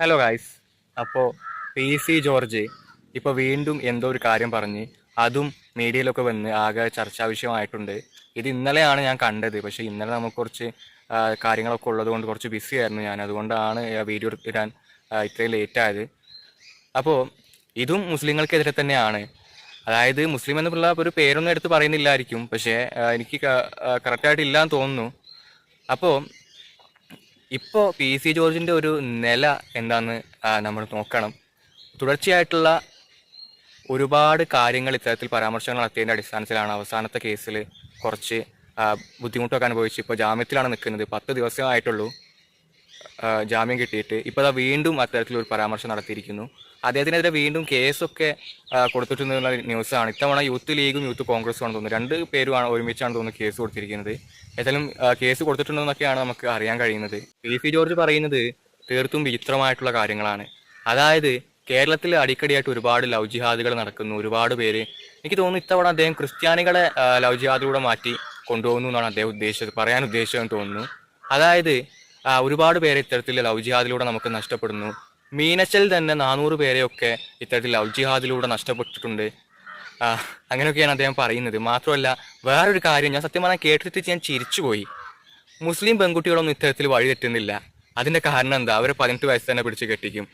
Hello guys അപ്പോൾ P C George ഇപ്പോൾ വീണ്ടും എന്തോ ഒരു കാര്യം പറഞ്ഞ് അതും മീഡിയയിലൊക്കെ വന്ന് ആകെ ചർച്ചാ വിഷയമായിട്ടുണ്ട്. ഇത് ഇന്നലെയാണ് ഞാൻ കണ്ടത്. പക്ഷേ ഇന്നലെ നമുക്ക് കുറച്ച് കാര്യങ്ങളൊക്കെ ഉള്ളതുകൊണ്ട് കുറച്ച് ബിസി ആയിരുന്നു ഞാൻ. അതുകൊണ്ടാണ് വീഡിയോ ഇടാൻ ഇത്രയും ലേറ്റായത് അപ്പോൾ ഇതും മുസ്ലിങ്ങൾക്കെതിരെ തന്നെയാണ്. അതായത് മുസ്ലിം എന്നുള്ള ഒരു പേരൊന്നും എടുത്ത് പറയുന്നില്ലായിരിക്കും. പക്ഷേ എനിക്ക് കറക്റ്റായിട്ട് ഇല്ലാന്ന് തോന്നുന്നു. അപ്പോൾ ഇപ്പോൾ പി സി ജോർജിന്റെ ഒരു നില എന്താന്ന് നമ്മൾ നോക്കണം. തുടർച്ചയായിട്ടുള്ള ഒരുപാട് കാര്യങ്ങൾ ഇത്തരത്തിൽ പരാമർശങ്ങൾ നടത്തിയതിന്റെ അടിസ്ഥാനത്തിലാണ് അവസാനത്തെ കേസിൽ കുറച്ച് ബുദ്ധിമുട്ടൊക്കെ അനുഭവിച്ച് ഇപ്പോൾ ജാമ്യത്തിലാണ് നിൽക്കുന്നത്. പത്ത് ദിവസമായിട്ടുള്ളൂ ജാമ്യം കിട്ടിയിട്ട് ഇപ്പോൾ വീണ്ടും അത്തരത്തിലൊരു പരാമർശം നടത്തിയിരിക്കുന്നു. അദ്ദേഹത്തിനെതിരെ വീണ്ടും കേസൊക്കെ കൊടുത്തിട്ടുണ്ടെന്നുള്ള ന്യൂസാണ്. ഇത്തവണ യൂത്ത് ലീഗും യൂത്ത് കോൺഗ്രസും ആണ് തോന്നുന്നത് രണ്ട് പേരുമാണ് ഒരുമിച്ചാണ് തോന്നുന്നത് കേസ് കൊടുത്തിരിക്കുന്നത്. ഏതായാലും കേസ് കൊടുത്തിട്ടുണ്ടെന്നൊക്കെയാണ് നമുക്ക് അറിയാൻ കഴിയുന്നത്. പി സി ജോർജ് പറയുന്നത് തീർത്തും വിചിത്രമായിട്ടുള്ള കാര്യങ്ങളാണ്. അതായത് കേരളത്തിൽ അടിക്കടിയായിട്ട് ഒരുപാട് ലവ് ജിഹാദുകൾ നടക്കുന്നു. ഒരുപാട് പേര് എനിക്ക് തോന്നുന്നു ഇത്തവണ അദ്ദേഹം ക്രിസ്ത്യാനികളെ ലവ് ജിഹാദിലൂടെ മാറ്റി കൊണ്ടുപോകുന്നു എന്നാണ് അദ്ദേഹം ഉദ്ദേശിച്ചത് പറയാൻ ഉദ്ദേശിച്ചതെന്ന് തോന്നുന്നു. അതായത് ഒരുപാട് പേരെ ഇത്തരത്തിൽ ലവ് ജിഹാദിലൂടെ നമുക്ക് നഷ്ടപ്പെടുന്നു. മീനച്ചൽ തന്നെ നാനൂറ് പേരെയൊക്കെ ഇത്തരത്തിൽ ലവ് ജിഹാദിലൂടെ നഷ്ടപ്പെട്ടിട്ടുണ്ട്. അങ്ങനെയൊക്കെയാണ് അദ്ദേഹം പറയുന്നത്. മാത്രമല്ല വേറൊരു കാര്യം ഞാൻ സത്യം പറഞ്ഞാൽ കേട്ടിട്ട് ഞാൻ ചിരിച്ചുപോയി. മുസ്ലിം പെൺകുട്ടികളൊന്നും ഇത്തരത്തിൽ വഴി തെറ്റുന്നില്ല. അതിന്റെ കാരണം എന്താ? അവരെ പതിനെട്ട് വയസ്സ് തന്നെ പിടിച്ച് കെട്ടിക്കും.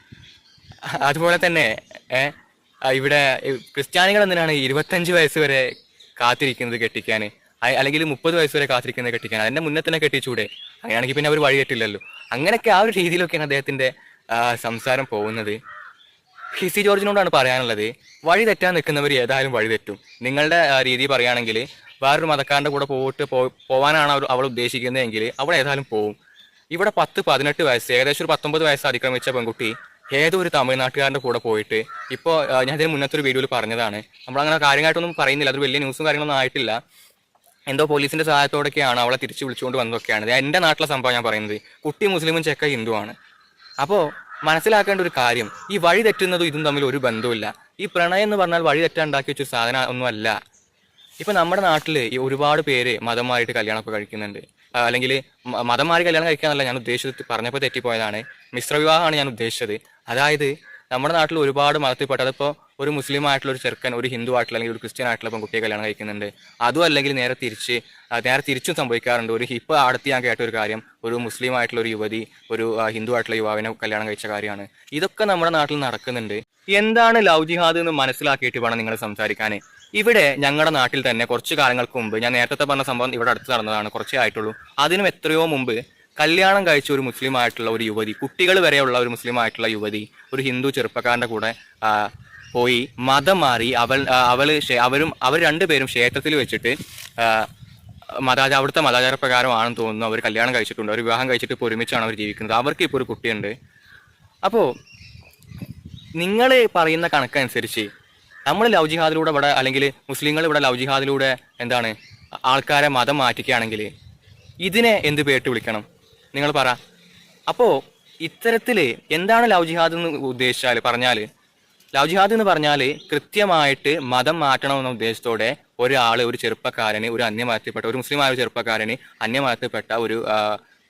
അതുപോലെ തന്നെ ഇവിടെ ക്രിസ്ത്യാനികൾ എന്തിനാണ് ഇരുപത്തഞ്ച് വയസ്സ് വരെ കാത്തിരിക്കുന്നത് കെട്ടിക്കാൻ? അല്ലെങ്കിൽ മുപ്പത് വയസ്സ് വരെ കാത്തിരിക്കുന്ന കെട്ടിക്കാൻ. അതിന്റെ മുന്നേ തന്നെ കെട്ടിച്ചൂടെ. അങ്ങനെയാണെങ്കിൽ പിന്നെ അവർ വഴി കെട്ടില്ലല്ലോ അങ്ങനെയൊക്കെ ആ ഒരു രീതിയിലൊക്കെയാണ് അദ്ദേഹത്തിന്റെ സംസാരം പോകുന്നത്. ഹിസി ജോർജിനോടാണ് പറയാനുള്ളത് വഴി തെറ്റാൻ നിൽക്കുന്നവർ ഏതായാലും വഴി തെറ്റും. നിങ്ങളുടെ രീതി പറയുകയാണെങ്കിൽ വേറൊരു മതക്കാരന്റെ കൂടെ പോയിട്ട് പോവാനാണ് അവർ അവൾ ഉദ്ദേശിക്കുന്നതെങ്കിൽ അവൾ ഏതായാലും പോവും. ഇവിടെ പത്ത് പതിനെട്ട് വയസ്സ് ഏകദേശം ഒരു പത്തൊമ്പത് വയസ്സ് അതിക്രമിച്ച പെൺകുട്ടി ഏതോ ഒരു തമിഴ്നാട്ടുകാരന്റെ കൂടെ പോയിട്ട് ഇപ്പോൾ ഞാൻ ഇതിന് മുന്നത്തെ ഒരു വീഡിയോയിൽ പറഞ്ഞതാണ്. നമ്മളങ്ങനെ കാര്യമായിട്ടൊന്നും പറയുന്നില്ല. അതൊരു വലിയ ന്യൂസും കാര്യങ്ങളൊന്നും ആയിട്ടില്ല. എന്തോ പോലീസിന്റെ സഹായത്തോടൊക്കെയാണ് അവളെ തിരിച്ചു വിളിച്ചുകൊണ്ട് വന്നതൊക്കെയാണ്. എന്റെ നാട്ടിലെ സംഭവം ഞാൻ പറയുന്നത്. കുട്ടി മുസ്ലിമും ചെക്ക ഹിന്ദുവാണ്. അപ്പോൾ മനസ്സിലാക്കേണ്ട ഒരു കാര്യം ഈ വഴി തെറ്റുന്നതും ഇതും തമ്മിൽ ഒരു ബന്ധവുമില്ല. ഈ പ്രണയം എന്ന് പറഞ്ഞാൽ വഴി തെറ്റാണ്ടാക്കി വെച്ചൊരു സാധനം ഒന്നുമല്ല. ഇപ്പൊ നമ്മുടെ നാട്ടിൽ ഒരുപാട് പേര് മതമായിട്ട് കല്യാണമൊക്കെ കഴിക്കുന്നുണ്ട്. അല്ലെങ്കിൽ മതമായി കല്യാണം കഴിക്കാന്നല്ല ഞാൻ ഉദ്ദേശിച്ചത് പറഞ്ഞപ്പോൾ തെറ്റിപ്പോയതാണ്. മിശ്രവിവാഹമാണ് ഞാൻ ഉദ്ദേശിച്ചത്. അതായത് നമ്മുടെ നാട്ടിൽ ഒരുപാട് മതത്തിൽപ്പെട്ട ഒരു മുസ്ലിം ആയിട്ടുള്ള ഒരു ചെറുക്കൻ ഒരു ഹിന്ദു ആയിട്ടുള്ള അല്ലെങ്കിൽ ഒരു ക്രിസ്ത്യൻ ആയിട്ടുള്ള പെൺകുട്ടിയെ കല്യാണം കഴിക്കുന്നുണ്ട്. അതും അല്ലെങ്കിൽ നേരെ തിരിച്ച് നേരെ തിരിച്ചും സംഭവിക്കാറുണ്ട്. ഒരു ഹിപ്പ് അടുത്ത് ഞാൻ കേട്ട ഒരു കാര്യം ഒരു മുസ്ലിം ആയിട്ടുള്ള ഒരു യുവതി ഒരു ഹിന്ദു ആയിട്ടുള്ള യുവാവിനെ കല്യാണം കഴിച്ച കാര്യമാണ്. ഇതൊക്കെ നമ്മുടെ നാട്ടിൽ നടക്കുന്നുണ്ട്. എന്താണ് ലവ് ജിഹാദ് എന്ന് മനസ്സിലാക്കിയിട്ട് വേണം നിങ്ങൾ സംസാരിക്കാൻ ഇവിടെ ഞങ്ങളുടെ നാട്ടിൽ തന്നെ കുറച്ച് കാലങ്ങൾക്ക് മുമ്പ് ഞാൻ നേരത്തെ പറഞ്ഞ സംഭവം ഇവിടെ അടുത്ത് നടന്നതാണ് കുറച്ചേ ആയിട്ടുള്ളൂ. അതിനും എത്രയോ മുമ്പ് കല്യാണം കഴിച്ച ഒരു മുസ്ലിം ആയിട്ടുള്ള ഒരു യുവതി കുട്ടികൾ വരെയുള്ള ഒരു മുസ്ലിം ആയിട്ടുള്ള യുവതി ഒരു ഹിന്ദു ചെറുപ്പക്കാരന്റെ കൂടെ പോയി മതം മാറി അവൾ അവൾ അവരും അവർ രണ്ടുപേരും ക്ഷേത്രത്തിൽ വെച്ചിട്ട് മതാചാര അവിടുത്തെ മതാചാര പ്രകാരമാണെന്ന് തോന്നുന്നു. അവർ കല്യാണം കഴിച്ചിട്ടുണ്ട്. അവർ വിവാഹം കഴിച്ചിട്ട് ഇപ്പോൾ ഒരുമിച്ചാണ് അവർ ജീവിക്കുന്നത്. അവർക്ക് ഇപ്പോൾ ഒരു കുട്ടിയുണ്ട്. അപ്പോൾ നിങ്ങൾ പറയുന്ന കണക്കനുസരിച്ച് നമ്മൾ ലവ് ജിഹാദിലൂടെ ഇവിടെ അല്ലെങ്കിൽ മുസ്ലിങ്ങൾ ഇവിടെ ലവ് ജിഹാദിലൂടെ എന്താണ് ആൾക്കാരെ മതം മാറ്റിക്കുകയാണെങ്കിൽ ഇതിനെ എന്ത് പേരിട്ട് വിളിക്കണം? നിങ്ങൾ പറ. അപ്പോൾ ഇത്തരത്തിൽ എന്താണ് ലവ് ജിഹാദ് എന്ന് ഉദ്ദേശിച്ചാൽ പറഞ്ഞാൽ ലവ് ജിഹാദ് എന്ന് പറഞ്ഞാൽ കൃത്യമായിട്ട് മതം മാറ്റണമെന്ന ഉദ്ദേശത്തോടെ ഒരാൾ ഒരു ചെറുപ്പക്കാരന് ഒരു അന്യമതത്തിൽപ്പെട്ട ഒരു മുസ്ലിമായ ഒരു ചെറുപ്പക്കാരന് അന്യമതത്തിൽപ്പെട്ട ഒരു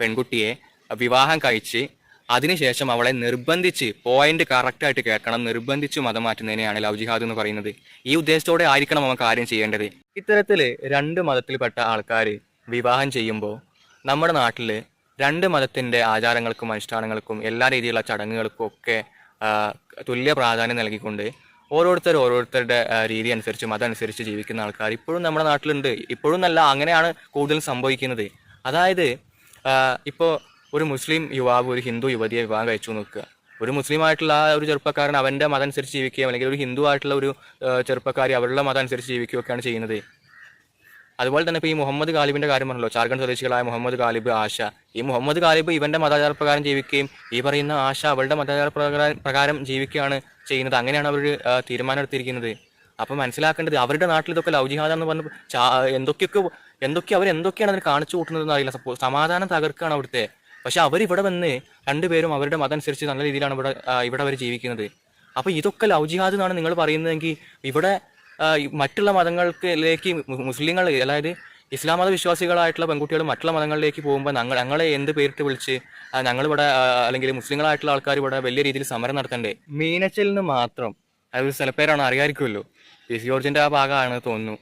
പെൺകുട്ടിയെ വിവാഹം കഴിച്ച് അതിനുശേഷം അവളെ നിർബന്ധിച്ച് പോയിന്റ് കറക്റ്റായിട്ട് കേൾക്കണം നിർബന്ധിച്ച് മതം മാറ്റുന്നതിനെയാണ് ലവ് ജിഹാദ് എന്ന് പറയുന്നത്. ഈ ഉദ്ദേശത്തോടെ ആയിരിക്കണം അവൻ കാര്യം ചെയ്യേണ്ടത്. ഇത്തരത്തിൽ രണ്ട് മതത്തിൽപ്പെട്ട ആൾക്കാർ വിവാഹം ചെയ്യുമ്പോൾ നമ്മുടെ നാട്ടിൽ രണ്ട് മതത്തിന്റെ ആചാരങ്ങൾക്കും അനുഷ്ഠാനങ്ങൾക്കും എല്ലാ രീതിയിലുള്ള ചടങ്ങുകൾക്കും ഒക്കെ തുല്യ പ്രാധാന്യം നൽകിക്കൊണ്ട് ഓരോരുത്തർ ഓരോരുത്തരുടെ രീതി അനുസരിച്ച് അതനുസരിച്ച് ജീവിക്കുന്ന ആൾക്കാർ ഇപ്പോഴും നമ്മുടെ നാട്ടിലുണ്ട്. ഇപ്പോഴും നല്ല അങ്ങനെയാണ് കൂടുതൽ സംഭവിക്കുന്നത്. അതായത് ഇപ്പോൾ ഒരു മുസ്ലിം യുവാവ് ഒരു ഹിന്ദു യുവതിയെ വിവാഹം കഴിച്ചു നോക്കുക. ഒരു മുസ്ലിം ആയിട്ടുള്ള ആ ഒരു ചെറുപ്പക്കാരൻ അവന്റെ മതം അനുസരിച്ച് ജീവിക്കുകയും അല്ലെങ്കിൽ ഒരു ഹിന്ദു ആയിട്ടുള്ള ഒരു ചെറുപ്പക്കാരി അവരുടെ മതം അനുസരിച്ച് ജീവിക്കുകയൊക്കെയാണ് ചെയ്യുന്നത്. അതുപോലെ തന്നെ ഇപ്പോൾ ഈ മുഹമ്മദ് ഗാലിബിന്റെ കാര്യം പറഞ്ഞല്ലോ ജാർഖണ്ഡ് സ്വദേശികളായ മുഹമ്മദ് ഗാലിബ് ആശ. ഈ മുഹമ്മദ് ഗാലിബ് ഇവന്റെ മതാചാര പ്രകാരം ജീവിക്കുകയും ഈ പറയുന്ന ആശ അവളുടെ മതാചാര പ്രകാരം ജീവിക്കുകയാണ് ചെയ്യുന്നത്. അങ്ങനെയാണ് അവർ തീരുമാനം എടുത്തിരിക്കുന്നത് അപ്പം മനസ്സിലാക്കേണ്ടത് അവരുടെ നാട്ടിൽ ഇതൊക്കെ ലവ് എന്ന് പറഞ്ഞ എന്തൊക്കെയൊക്കെ എന്തൊക്കെ അവർ എന്തൊക്കെയാണ് അതിന് കാണിച്ചു കൂട്ടുന്നതെന്ന് അറിയില്ല സപ്പോ സമാധാനം തകർക്കുകയാണ് അവിടുത്തെ. പക്ഷെ അവരിവിടെ വന്ന് രണ്ടുപേരും അവരുടെ മതം അനുസരിച്ച് നല്ല രീതിയിലാണ് ഇവിടെ ഇവിടെ അവർ ജീവിക്കുന്നത്. അപ്പോൾ ഇതൊക്കെ ലവ് ജിഹാദ് എന്നാണ് നിങ്ങൾ പറയുന്നതെങ്കിൽ ഇവിടെ മറ്റുള്ള മതങ്ങൾക്കിലേക്ക് മുസ്ലിങ്ങൾ അതായത് ഇസ്ലാം മത വിശ്വാസികളായിട്ടുള്ള പെൺകുട്ടികൾ മറ്റുള്ള മതങ്ങളിലേക്ക് പോകുമ്പോൾ ഞങ്ങൾ ഞങ്ങളെ എന്ത് പേരിട്ട് വിളിച്ച് ഞങ്ങളിവിടെ അല്ലെങ്കിൽ മുസ്ലിങ്ങളായിട്ടുള്ള ആൾക്കാർ ഇവിടെ വലിയ രീതിയിൽ സമരം നടത്തണ്ടേ? മീനച്ചലിന് മാത്രം. അത് ഒരു സ്ഥലപ്പേരാണ് അറിയാമായിരിക്കുമല്ലോ പി സി ജോർജിന്റെ ആ ഭാഗമാണ് തോന്നുന്നു.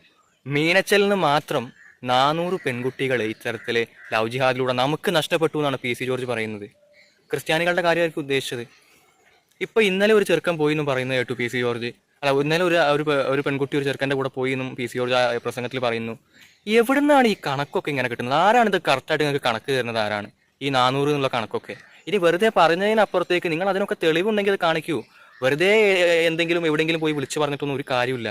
മീനച്ചലിന് മാത്രം നാനൂറ് പെൺകുട്ടികൾ ഇത്തരത്തിൽ ലവ് ജിഹാദിലൂടെ നമുക്ക് നഷ്ടപ്പെട്ടു എന്നാണ് പി സി ജോർജ് പറയുന്നത്. ക്രിസ്ത്യാനികളുടെ കാര്യമായിരിക്കും ഉദ്ദേശിച്ചത്. ഇപ്പോൾ ഇന്നലെ ഒരു ചെറുക്കൻ പോയി എന്ന് പറയുന്നത് കേട്ടു പി സി ജോർജ്. അല്ല ഇന്നലെ ഒരു ഒരു ഒരു പെൺകുട്ടി ഒരു ചെറുക്കന്റെ കൂടെ പോയി എന്നും പി സി ജോർജ് പ്രസംഗത്തിൽ പറയുന്നു എവിടുന്നാണ് ഈ കണക്കൊക്കെ ഇങ്ങനെ കിട്ടുന്നത്? ആരാണ് ഇത് കറക്റ്റായിട്ട് നിങ്ങൾക്ക് കണക്ക് തരുന്നത് ആരാണ്? ഈ നാനൂറ് എന്നുള്ള കണക്കൊക്കെ. ഇനി വെറുതെ പറഞ്ഞതിനപ്പുറത്തേക്ക് നിങ്ങൾ അതിനൊക്കെ തെളിവുണ്ടെങ്കിൽ അത് കാണിക്കൂ. വെറുതെ എന്തെങ്കിലും എവിടെയെങ്കിലും പോയി വിളിച്ചു പറഞ്ഞിട്ടൊന്നും ഒരു കാര്യമില്ല